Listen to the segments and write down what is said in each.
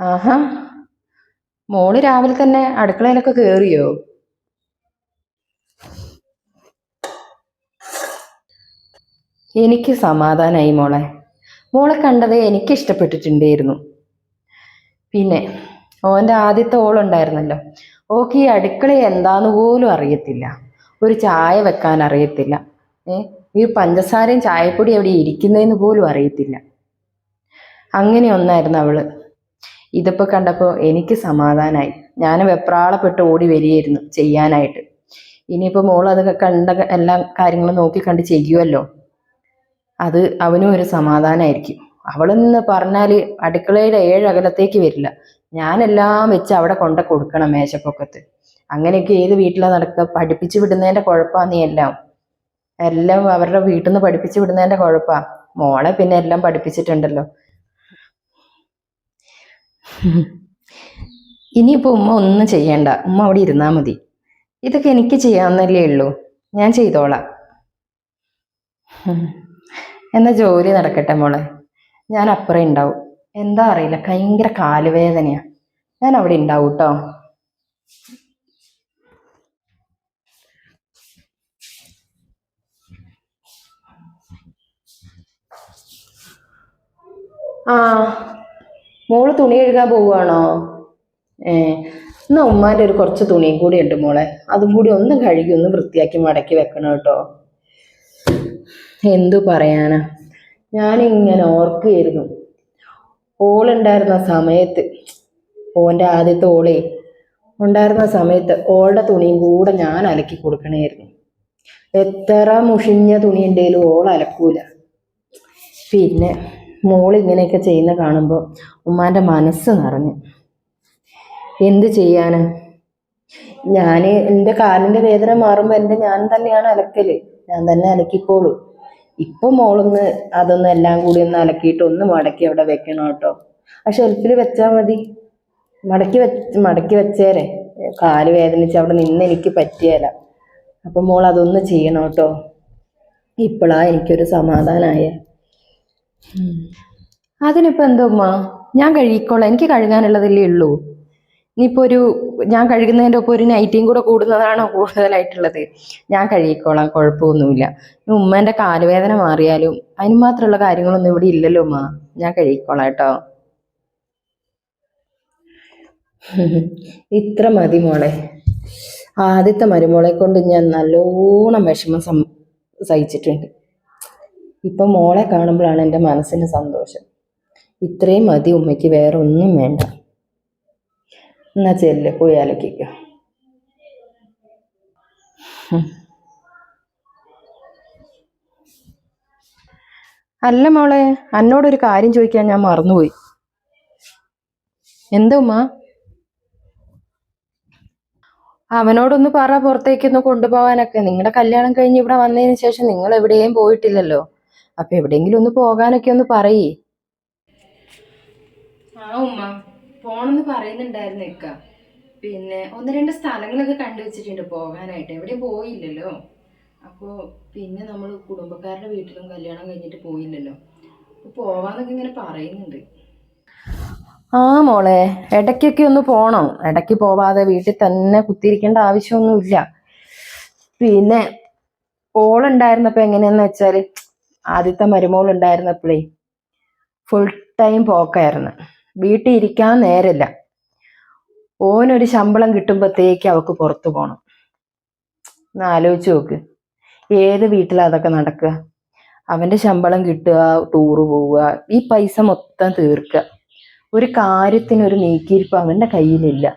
ആഹാ. മോൾ രാവിലെ തന്നെ അടുക്കളയിലൊക്കെ കേറിയോ? എനിക്ക് സമാധാനായി മോളെ. മോളെ കണ്ടത് എനിക്ക് ഇഷ്ടപ്പെട്ടിട്ടുണ്ടായിരുന്നു പിന്നെ ഓന്റെ ആദ്യത്തെ ഓളുണ്ടായിരുന്നല്ലോ. ഓക്ക് ഈ അടുക്കള എന്താന്ന് പോലും അറിയത്തില്ല. ഒരു ചായ വെക്കാൻ അറിയത്തില്ല. ഏ ഈ പഞ്ചസാരയും ചായപ്പൊടി എവിടെ ഇരിക്കുന്നതെന്ന് പോലും അറിയത്തില്ല. അങ്ങനെ ഒന്നായിരുന്നു അവൾ. ഇതിപ്പോ കണ്ടപ്പോൾ എനിക്ക് സമാധാനമായി ഞാൻ വെപ്രാളപ്പെട്ട് ഓടി വരികയായിരുന്നു ചെയ്യാനായിട്ട്. ഇനിയിപ്പോ മോൾ അത് കണ്ട എല്ലാ കാര്യങ്ങളും നോക്കി കണ്ട് ചെയ്യുമല്ലോ അത് അവനും ഒരു സമാധാനമായിരിക്കും അവളെന്ന് പറഞ്ഞാൽ അടുക്കളയുടെ ഏഴ് അകലത്തേക്ക് വരില്ല. ഞാനെല്ലാം വെച്ച് അവിടെ കൊണ്ട കൊടുക്കണം മേശപ്പൊക്കത്ത്. അങ്ങനെയൊക്കെ ഏത് വീട്ടിലാണ് നടക്കുക പഠിപ്പിച്ചു വിടുന്നതിന്റെ കുഴപ്പമാണ് നീ എല്ലാം. എല്ലാം അവരുടെ വീട്ടിൽ നിന്ന് പഠിപ്പിച്ചു വിടുന്നതിന്റെ കുഴപ്പാ. മോളെ പിന്നെ എല്ലാം പഠിപ്പിച്ചിട്ടുണ്ടല്ലോ. ഇനിയിപ്പോ ഉമ്മ ഒന്നും ചെയ്യണ്ട. ഉമ്മ അവിടെ ഇരുന്നാൽ മതി. ഇതൊക്കെ എനിക്ക് ചെയ്യാവുന്നല്ലേ ഉള്ളൂ. ഞാൻ ചെയ്തോളാം. എന്നാ ജോലി നടക്കട്ടെ മോളെ. ഞാൻ അപ്പുറം ഉണ്ടാവും. എന്താ അറിയില്ല. ഭയങ്കര കാലുവേദനയാ. ഞാൻ അവിടെ ഉണ്ടാവും കേട്ടോ ആ. മോൾ തുണി കഴുകാൻ പോവുകയാണോ? ഏ എന്നാ ഉമ്മാന്റെ ഒരു കുറച്ച് തുണിയും കൂടി ഉണ്ട് മോളെ. അതും കൂടി ഒന്ന് കഴുകി ഒന്ന് വൃത്തിയാക്കി മടക്കി വെക്കണം കേട്ടോ. എന്തു പറയാനാ? ഞാനിങ്ങനെ ഓർക്കുകയായിരുന്നു. ഓളുണ്ടായിരുന്ന സമയത്ത് ഓന്റെ ആദ്യത്തെ ഓളെ ഉണ്ടായിരുന്ന സമയത്ത് ഓളുടെ തുണിയും കൂടെ ഞാൻ അലക്കി കൊടുക്കണമായിരുന്നു എത്ര മുഷിഞ്ഞ തുണി ഉണ്ടെങ്കിലും ഓൾ അലക്കൂല. പിന്നെ മോൾ ഇങ്ങനെയൊക്കെ ചെയ്യുന്ന കാണുമ്പോൾ ഉമ്മാന്റെ മനസ്സ് നിറഞ്ഞു. എന്ത് ചെയ്യാന്? ഞാൻ എന്റെ കാലിന്റെ വേദന മാറുമ്പോൾ എന്റെ ഞാൻ തന്നെയാണ് അലക്കൽ. ഞാൻ തന്നെ അലക്കിക്കോളൂ. ഇപ്പൊ മോളൊന്ന് അതൊന്ന് എല്ലാം കൂടി ഒന്ന് അലക്കിയിട്ട് ഒന്ന് മടക്കി അവിടെ വെക്കണം കേട്ടോ. ആ ഷെൽഫിൽ വെച്ചാൽ മതി. മടക്കി വെച്ച് മടക്കി വെച്ചേരെ. കാൽ വേദനിച്ച് അവിടെ നിന്ന് എനിക്ക് പറ്റിയല്ല അപ്പൊ മോൾ അതൊന്ന് ചെയ്യണം കേട്ടോ. ഇപ്പോഴാ എനിക്കൊരു സമാധാനായേ. ഉം. അതിനിപ്പോ എന്തോ ഉമ്മ? ഞാൻ കഴുകിക്കോളാം എനിക്ക് കഴുകാനുള്ളതല്ലേ ഉള്ളൂ. ഇനിയിപ്പോ ഒരു ഞാൻ കഴുകുന്നതിന്റെ ഒപ്പം ഒരു നൈറ്റിയും കൂടെ കൂടുന്നതാണോ കൂടുതലായിട്ടുള്ളത്. ഞാൻ കഴുകിക്കോളാം കുഴപ്പമൊന്നുമില്ല. ഇനി ഉമ്മേന്റെ കാലുവേദന മാറിയാലും അതിന് മാത്രമുള്ള കാര്യങ്ങളൊന്നും ഇവിടെ ഇല്ലല്ലോ ഉമ്മ. ഞാൻ കഴുകിക്കോളാം കേട്ടോ. ഇത്ര മതി മോളെ. ആദ്യത്തെ മരുമോളെ കൊണ്ട് ഞാൻ നല്ലോണം വിഷമം സം സഹിച്ചിട്ടുണ്ട്. ഇപ്പം മോളെ കാണുമ്പോഴാണ് എന്റെ മനസ്സിന് സന്തോഷം. ഇത്രയും മതി ഉമ്മയ്ക്ക് വേറെ ഒന്നും വേണ്ട. എന്നാ ചെല്ല് പോയി അലക്കിക്കോ. അല്ല മോളെ അന്നോടൊരു കാര്യം ചോദിക്കാൻ ഞാൻ മറന്നുപോയി. എന്താ ഉമ്മ? അവനോടൊന്ന് പറ പുറത്തേക്കൊന്ന് കൊണ്ടുപോകാനൊക്കെ നിങ്ങളുടെ കല്യാണം കഴിഞ്ഞ് ഇവിടെ വന്നതിന് ശേഷം നിങ്ങൾ എവിടെയും പോയിട്ടില്ലല്ലോ. അപ്പൊ എവിടെങ്കിലും ഒന്ന് പോകാനൊക്കെ ഒന്ന് പറയേ. ആ ഉമ്മ. പോണെന്ന് പറയുന്നുണ്ടായിരുന്നു ഇക്ക. പിന്നെ ഒന്ന് രണ്ട് സ്ഥലങ്ങളൊക്കെ കണ്ടു വെച്ചിട്ടുണ്ട് പോകാനായിട്ട്. എവിടെ പോയില്ലല്ലോ. അപ്പോൾ പിന്നെ നമ്മൾ കുടുംബക്കാരുടെ വീട്ടിലും കല്യാണം കഴിഞ്ഞിട്ട് പോയില്ലല്ലോ. അപ്പോൾ പോവാന്നൊക്കെ ഇങ്ങനെ പറയുന്നുണ്ട്. ആ മോളെ. ഇടയ്ക്കൊക്കെ ഒന്ന് പോണം. ഇടയ്ക്ക് പോവാതെ വീട്ടിൽ തന്നെ കുത്തിയിരിക്കേണ്ട ആവശ്യമൊന്നുമില്ല. പിന്നെ ഓളുണ്ടായിരുന്നപ്പോൾ എങ്ങനെയാന്ന് വെച്ചാൽ ആദ്യത്തെ മരുമോൾ ഉണ്ടായിരുന്നപ്പോഴേ ഫുൾ ടൈം പോക്കായിരുന്നു. വീട്ടിൽ ഇരിക്കാൻ നേരല്ല ഓനൊരു ശമ്പളം കിട്ടുമ്പോഴത്തേക്ക് അവക്ക് പുറത്തു പോകണം ഒന്ന് ആലോചിച്ച് നോക്ക്. ഏത് വീട്ടിലാണ് അതൊക്കെ നടക്കുക? അവന്റെ ശമ്പളം കിട്ടുക ടൂറ് പോവുക ഈ പൈസ മൊത്തം തീർക്കുക. ഒരു കാര്യത്തിന് ഒരു നീക്കിയിരിപ്പ് അവന്റെ കയ്യിലില്ല.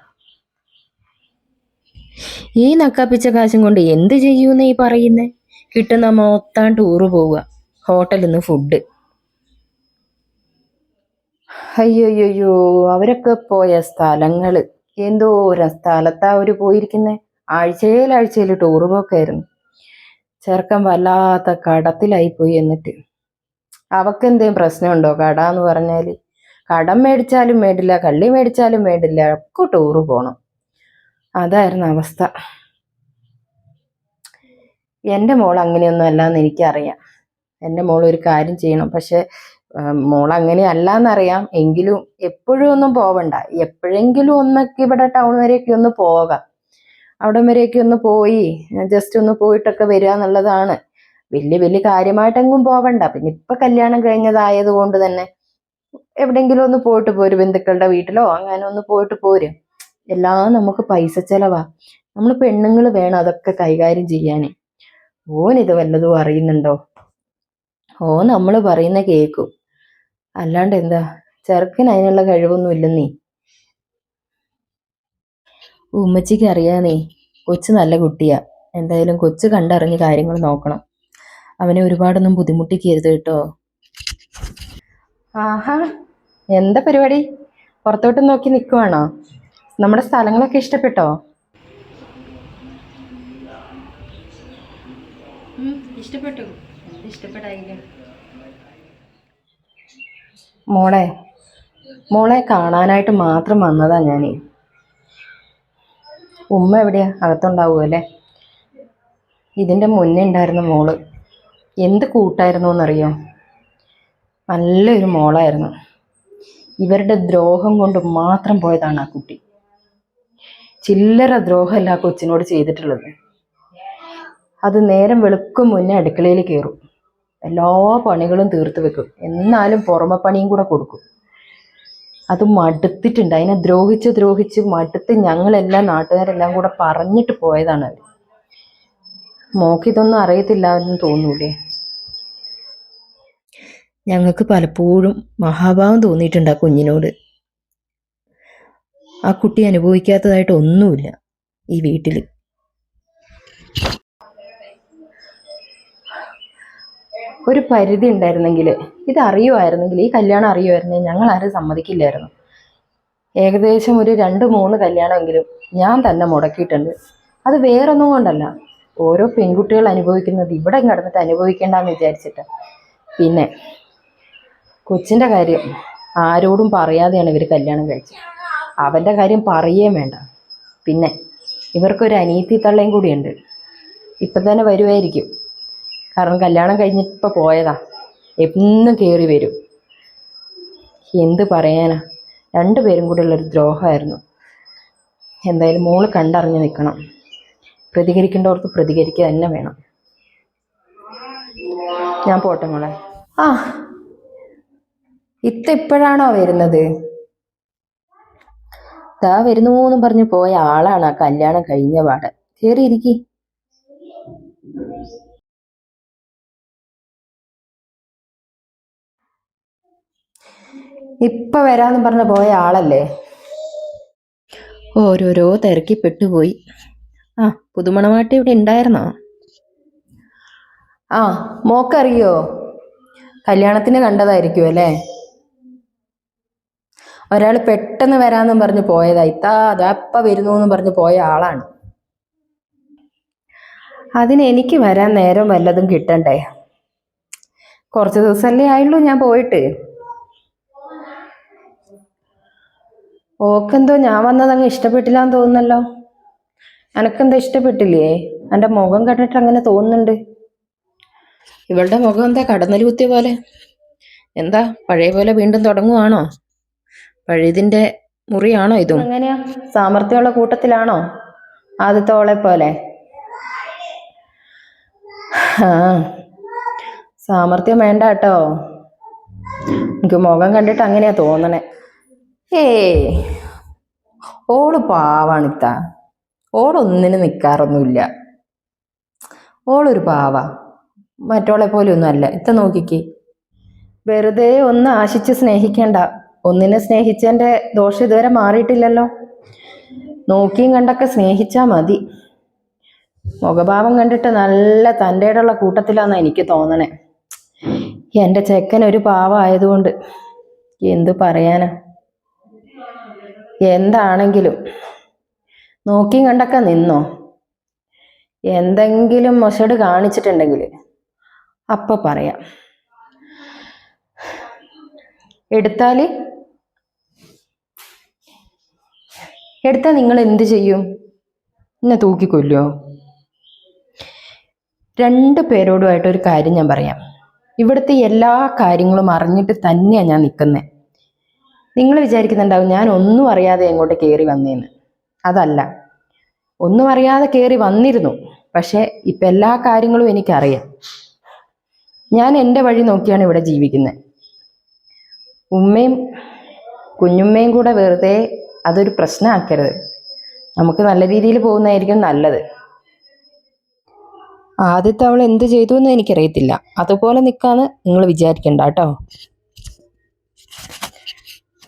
ഈ നക്കാപ്പിച്ച കാശും കൊണ്ട് എന്ത് ചെയ്യൂന്ന് ഈ പറയുന്നേ? കിട്ടുന്ന മൊത്തം ടൂറ് പോവുക. ഹോട്ടലിൽ നിന്ന് ഫുഡ്. അയ്യോയ്യോ അവരൊക്കെ പോയ സ്ഥലങ്ങൾ എന്തോ എന്തോരം സ്ഥലത്താ അവർ പോയിരിക്കുന്നത് ആഴ്ചയിൽ ആഴ്ചയിൽ ടൂറ് പോക്കായിരുന്നു. ചെറുക്കൻ വല്ലാത്ത കടത്തിലായി പോയി എന്നിട്ട്. അവക്ക് എന്തേലും പ്രശ്നമുണ്ടോ കട എന്ന് പറഞ്ഞാൽ കടം മേടിച്ചാലും വേണ്ടില്ല കള്ളി മേടിച്ചാലും വേണ്ടില്ല ഒക്കെ ടൂറ് പോകണം അതായിരുന്നു അവസ്ഥ. എന്റെ മോൾ അങ്ങനെയൊന്നും അല്ലാന്ന് എനിക്കറിയാം. എന്റെ മോൾ ഒരു കാര്യം ചെയ്യണം. പക്ഷെ മോൾ അങ്ങനെ അങ്ങനെയല്ല എന്നറിയാം എങ്കിലും എപ്പോഴും ഒന്നും പോവണ്ട. എപ്പോഴെങ്കിലും ഒന്നൊക്കെ ഇവിടെ ടൗൺ വരെയൊക്കെ ഒന്ന് പോകാം. അവിടെ വരെയൊക്കെ ഒന്ന് പോയി ജസ്റ്റ് ഒന്ന് പോയിട്ടൊക്കെ വരിക എന്നുള്ളതാണ്. വലിയ വലിയ കാര്യമായിട്ടെങ്കിലും പോവണ്ട. പിന്നെ ഇപ്പൊ കല്യാണം കഴിഞ്ഞതായത് കൊണ്ട് തന്നെ എവിടെങ്കിലും ഒന്ന് പോയിട്ട് പോരും. ബന്ധുക്കളുടെ വീട്ടിലോ അങ്ങനെ ഒന്ന് പോയിട്ട് പോരും. എല്ലാം നമുക്ക് പൈസ ചെലവാ. നമ്മൾ പെണ്ണുങ്ങൾ വേണം അതൊക്കെ കൈകാര്യം ചെയ്യാനേ ഓൻ ഇത് വല്ലതും അറിയുന്നുണ്ടോ? ഓ നമ്മൾ പറയുന്ന കേക്കും. അല്ലാണ്ട് എന്താ? ചെറുക്കന് അതിനുള്ള കഴിവൊന്നും ഇല്ലെന്നേ. ഉമ്മച്ചിക്ക് അറിയാന്നേ കൊച്ചു നല്ല കുട്ടിയാ. എന്തായാലും കൊച്ചു കണ്ടറിഞ്ഞ് കാര്യങ്ങൾ നോക്കണം. അവനെ ഒരുപാടൊന്നും ബുദ്ധിമുട്ടിക്കരുത് കേട്ടോ. ആഹാ എന്താ പരിപാടി? പുറത്തോട്ട് നോക്കി നിൽക്കുവാണോ നമ്മുടെ സ്ഥലങ്ങളൊക്കെ ഇഷ്ടപ്പെട്ടോ? ഇഷ്ടപ്പെട്ടു. മോളെ മോളെ കാണാനായിട്ട് മാത്രം വന്നതാ ഞാൻ ഉമ്മ എവിടെയാ? അകത്തുണ്ടാവുമല്ലേ ഇതിന്റെ മുന്നേ ഉണ്ടായിരുന്ന മോൾ എന്ത് കൂട്ടായിരുന്നു എന്നറിയോ നല്ലൊരു മോളായിരുന്നു. ഇവരുടെ ദ്രോഹം കൊണ്ട് മാത്രം പോയതാണ് ആ കുട്ടി. ചില്ലറ ദ്രോഹമല്ല ആ കൊച്ചിനോട് ചെയ്തിട്ടുള്ളത്. അത് നേരം വെളുക്കും മുന്നേ അടുക്കളയിൽ കയറും. എല്ലാ പണികളും തീർത്ത് വെക്കും. എന്നാലും പുറമെ പണിയും കൂടെ കൊടുക്കും. അത് മടുത്തിട്ടുണ്ട്. അതിനെ ദ്രോഹിച്ച് ദ്രോഹിച്ച് മടുത്ത് ഞങ്ങളെല്ലാം നാട്ടുകാരെല്ലാം കൂടെ പറഞ്ഞിട്ട് പോയതാണ് അവർ മോക്കിതൊന്നും അറിയത്തില്ല എന്ന് തോന്നൂലേ? ഞങ്ങൾക്ക് പലപ്പോഴും മഹാഭാവം തോന്നിയിട്ടുണ്ട് ആ കുഞ്ഞിനോട്. ആ കുട്ടി അനുഭവിക്കാത്തതായിട്ട് ഒന്നുമില്ല ഈ വീട്ടിൽ ഒരു പരിധി ഉണ്ടായിരുന്നെങ്കിൽ ഇത് അറിയുമായിരുന്നെങ്കിൽ ഈ കല്യാണം അറിയുമായിരുന്നെങ്കിൽ ഞങ്ങൾ ആരും സമ്മതിക്കില്ലായിരുന്നു. ഏകദേശം ഒരു രണ്ട് മൂന്ന് കല്യാണമെങ്കിലും ഞാൻ തന്നെ മുടക്കിയിട്ടുണ്ട്. അത് വേറൊന്നും കൊണ്ടല്ല. ഓരോ പെൺകുട്ടികൾ അനുഭവിക്കുന്നത് ഇവിടെ കിടന്നിട്ട് അനുഭവിക്കേണ്ടെന്ന് വിചാരിച്ചിട്ട്. പിന്നെ കൊച്ചിന്റെ കാര്യം ആരോടും പറയാതെയാണ് ഇവർ കല്യാണം കഴിച്ചത്. അവന്റെ കാര്യം പറയുകയും വേണ്ട. പിന്നെ ഇവർക്കൊരു അനീതി തള്ളയും കൂടിയുണ്ട്. ഇപ്പം തന്നെ വരുമായിരിക്കും. കാരണം കല്യാണം കഴിഞ്ഞിപ്പോൾ പോയതാ. എന്നും കയറി വരും. എന്ത് പറയാനാ? രണ്ടുപേരും കൂടെ ഉള്ളൊരു ദ്രോഹമായിരുന്നു. എന്തായാലും മോൾ കണ്ടറിഞ്ഞ് നിൽക്കണം പ്രതികരിക്കേണ്ടവർക്ക് പ്രതികരിക്കുക തന്നെ വേണം. ഞാൻ പോട്ടെ മോളെ. ആ. ഇത്ത ഇപ്പോഴാണോ വരുന്നത്? ദാ വരുന്നു എന്നും പറഞ്ഞ് പോയ ആളാണ് ആ കല്യാണം കഴിഞ്ഞ പാട്. കയറിയിരിക്കി ഇപ്പൊ വരാന്ന് പറഞ്ഞ പോയ ആളല്ലേ? ഓരോരോ തിരക്കി പെട്ടുപോയി. ആ പുതുമണവാട്ടി ഇവിടെ ഉണ്ടായിരുന്നോ? ആ മോക്കറിയോ? കല്യാണത്തിന് കണ്ടതായിരിക്കും അല്ലേ? ഒരാൾ പെട്ടെന്ന് വരാന്നും പറഞ്ഞ് പോയതാ. ഇത്താ അതാ ഇപ്പൊ വരുന്നു എന്ന് പറഞ്ഞ് പോയ ആളാണ്. അതിന് എനിക്ക് വരാൻ നേരം വല്ലതും കിട്ടണ്ടേ? കുറച്ച് ദിവസമല്ലേ ആയുള്ളൂ ഞാൻ പോയിട്ട്. ഓക്കെന്തോ ഞാൻ വന്നത് അങ്ങ് ഇഷ്ടപ്പെട്ടില്ലാന്ന് തോന്നുന്നല്ലോ. എനക്കെന്താ ഇഷ്ടപ്പെട്ടില്ലേ? എന്റെ മുഖം കണ്ടിട്ട് അങ്ങനെ തോന്നുന്നുണ്ട്. ഇവളുടെ മുഖം എന്താ കടന്നൽ കുത്തിയ പോലെ? എന്താ പഴയ പോലെ വീണ്ടും തുടങ്ങുവാണോ? പഴയതിന്റെ മുറിയാണോ ഇതും? എങ്ങനെയാ സാമർഥ്യമുള്ള കൂട്ടത്തിലാണോ? ആദ്യത്തെ പോലെ. ആ സാമർഥ്യം വേണ്ട കേട്ടോ. എനിക്ക് മുഖം കണ്ടിട്ട് അങ്ങനെയാ തോന്നണേ. ഏയ്. ഓൾ പാവാണിത്ത. ഓളൊന്നിനും നിൽക്കാറൊന്നുമില്ല ഓളൊരു പാവ. മറ്റോളെ പോലെ ഒന്നും അല്ല ഇത്ത നോക്കിക്ക്. വെറുതെ ഒന്ന് ആശിച്ച് സ്നേഹിക്കണ്ട. ഒന്നിനെ സ്നേഹിച്ചതിന്റെ ദോഷം ഇതുവരെ മാറിയിട്ടില്ലല്ലോ. നോക്കിയും കണ്ടൊക്കെ സ്നേഹിച്ചാൽ മതി. മുഖഭാവം കണ്ടിട്ട് നല്ല തന്റെ ഇടമുള്ള കൂട്ടത്തിലാന്നാ എനിക്ക് തോന്നണേ. എന്റെ ചെക്കൻ ഒരു പാവ ആയതുകൊണ്ട് എന്തു പറയാനാ? എന്താണെങ്കിലും. നോക്കിയും കണ്ടൊക്കെ നിന്നോ? എന്തെങ്കിലും മൊശട് കാണിച്ചിട്ടുണ്ടെങ്കിൽ അപ്പൊ പറയാം. എടുത്താൽ? എടുത്താൽ നിങ്ങൾ എന്ത് ചെയ്യും? എന്നെ തൂക്കിക്കൊല്ലോ രണ്ട് പേരോടുമായിട്ടൊരു കാര്യം ഞാൻ പറയാം. ഇവിടുത്തെ എല്ലാ കാര്യങ്ങളും അറിഞ്ഞിട്ട് തന്നെയാണ് ഞാൻ നിൽക്കുന്നത് നിങ്ങൾ വിചാരിക്കുന്നുണ്ടാവും ഞാൻ ഒന്നും അറിയാതെ എങ്ങോട്ട് കയറി വന്നേന്ന്. അതല്ല. ഒന്നും അറിയാതെ കയറി വന്നിരുന്നു. പക്ഷേ ഇപ്പം എല്ലാ കാര്യങ്ങളും എനിക്കറിയാം. ഞാൻ എന്റെ വഴി നോക്കിയാണ് ഇവിടെ ജീവിക്കുന്നത്. ഉമ്മയും കുഞ്ഞുമ്മയും കൂടെ വെറുതെ അതൊരു പ്രശ്നമാക്കരുത്. നമുക്ക് നല്ല രീതിയിൽ പോകുന്നതായിരിക്കും നല്ലത്. ആദ്യത്തെ അവൾ എന്ത് ചെയ്തു എന്ന് എനിക്കറിയത്തില്ല. അതുപോലെ നിൽക്കാന്ന് നിങ്ങൾ വിചാരിക്കണ്ട കേട്ടോ.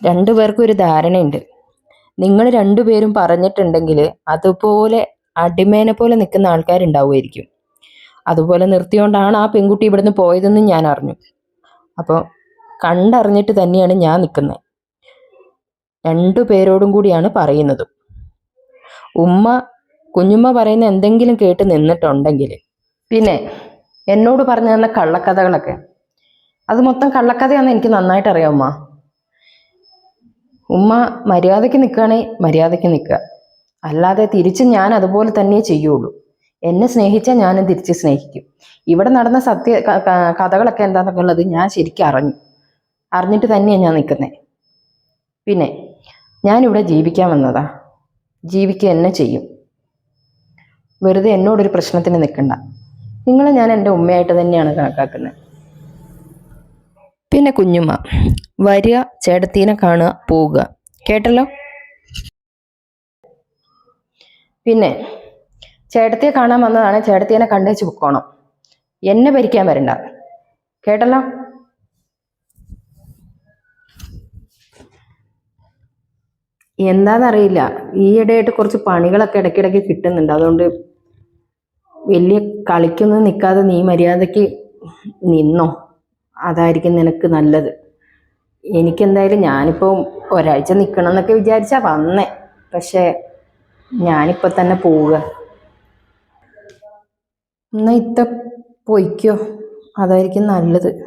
രണ്ടുപേർക്കും ഒരു ധാരണയുണ്ട്. നിങ്ങൾ രണ്ടുപേരും പറഞ്ഞിട്ടുണ്ടെങ്കിൽ അതുപോലെ അടിമേനെ പോലെ നിൽക്കുന്ന ആൾക്കാരുണ്ടാവുമായിരിക്കും. അതുപോലെ നിർത്തിയോണ്ടാണ് ആ പെൺകുട്ടി ഇവിടുന്ന് പോയതെന്ന് ഞാൻ അറിഞ്ഞു. അപ്പോൾ കണ്ടറിഞ്ഞിട്ട് തന്നെയാണ് ഞാൻ നിൽക്കുന്നത്. രണ്ടു പേരോടും കൂടിയാണ് പറയുന്നത്. ഉമ്മ കുഞ്ഞുമ്മ പറയുന്ന എന്തെങ്കിലും കേട്ട് നിന്നിട്ടുണ്ടെങ്കിൽ. പിന്നെ എന്നോട് പറഞ്ഞു തന്ന കള്ളക്കഥകളൊക്കെ. അത് മൊത്തം കള്ളക്കഥയാണെന്ന് എനിക്ക് നന്നായിട്ട് അറിയാം ഉമ്മ. ഉമ്മ മര്യാദയ്ക്ക് നിൽക്കുകയാണെ മര്യാദയ്ക്ക് നിൽക്കുക അല്ലാതെ തിരിച്ച് ഞാൻ അതുപോലെ തന്നെ ചെയ്യുള്ളൂ. എന്നെ സ്നേഹിച്ചാൽ ഞാനും തിരിച്ച് സ്നേഹിക്കും. ഇവിടെ നടന്ന സത്യ കഥകളൊക്കെ എന്താണെന്നൊക്കെ ഉള്ളത് ഞാൻ ശരിക്കും അറിഞ്ഞു. അറിഞ്ഞിട്ട് തന്നെയാണ് ഞാൻ നിൽക്കുന്നത് പിന്നെ ഞാനിവിടെ ജീവിക്കാൻ വന്നതാ. ജീവിക്കുക എന്നെ ചെയ്യും. വെറുതെ എന്നോടൊരു പ്രശ്നത്തിന് നിൽക്കണ്ട നിങ്ങളെ ഞാൻ എന്റെ ഉമ്മയായിട്ട് തന്നെയാണ് കണക്കാക്കുന്നത്. പിന്നെ കുഞ്ഞുമ്മ. വരിക ചേട്ടത്തീനെ കാണുക പോവുക. കേട്ടല്ലോ? പിന്നെ ചേട്ടത്തിയെ കാണാൻ വന്നതാണ് ചേട്ടത്തിയെ കണ്ടേച്ച് പൊക്കോണം എന്നെ ഭരിക്കാൻ വരണ്ട. കേട്ടല്ലോ? എന്താണെന്നറിയില്ല ഈയിടെയായിട്ട് കുറച്ച് പണികളൊക്കെ ഇടയ്ക്കിടയ്ക്ക് കിട്ടുന്നുണ്ട്. അതുകൊണ്ട് വലിയ കളിക്കൊന്നും നിൽക്കാതെ നീ മര്യാദയ്ക്ക് നിന്നോ. അതായിരിക്കും നിനക്ക് നല്ലത്. എനിക്കെന്തായാലും ഞാനിപ്പോൾ ഒരാഴ്ച നിൽക്കണം എന്നൊക്കെ വിചാരിച്ചാ വന്നേ. പക്ഷേ ഞാനിപ്പോൾ തന്നെ പോവുക. എന്നാൽ ഇത്ത പൊയ്ക്കോ. അതായിരിക്കും നല്ലത്.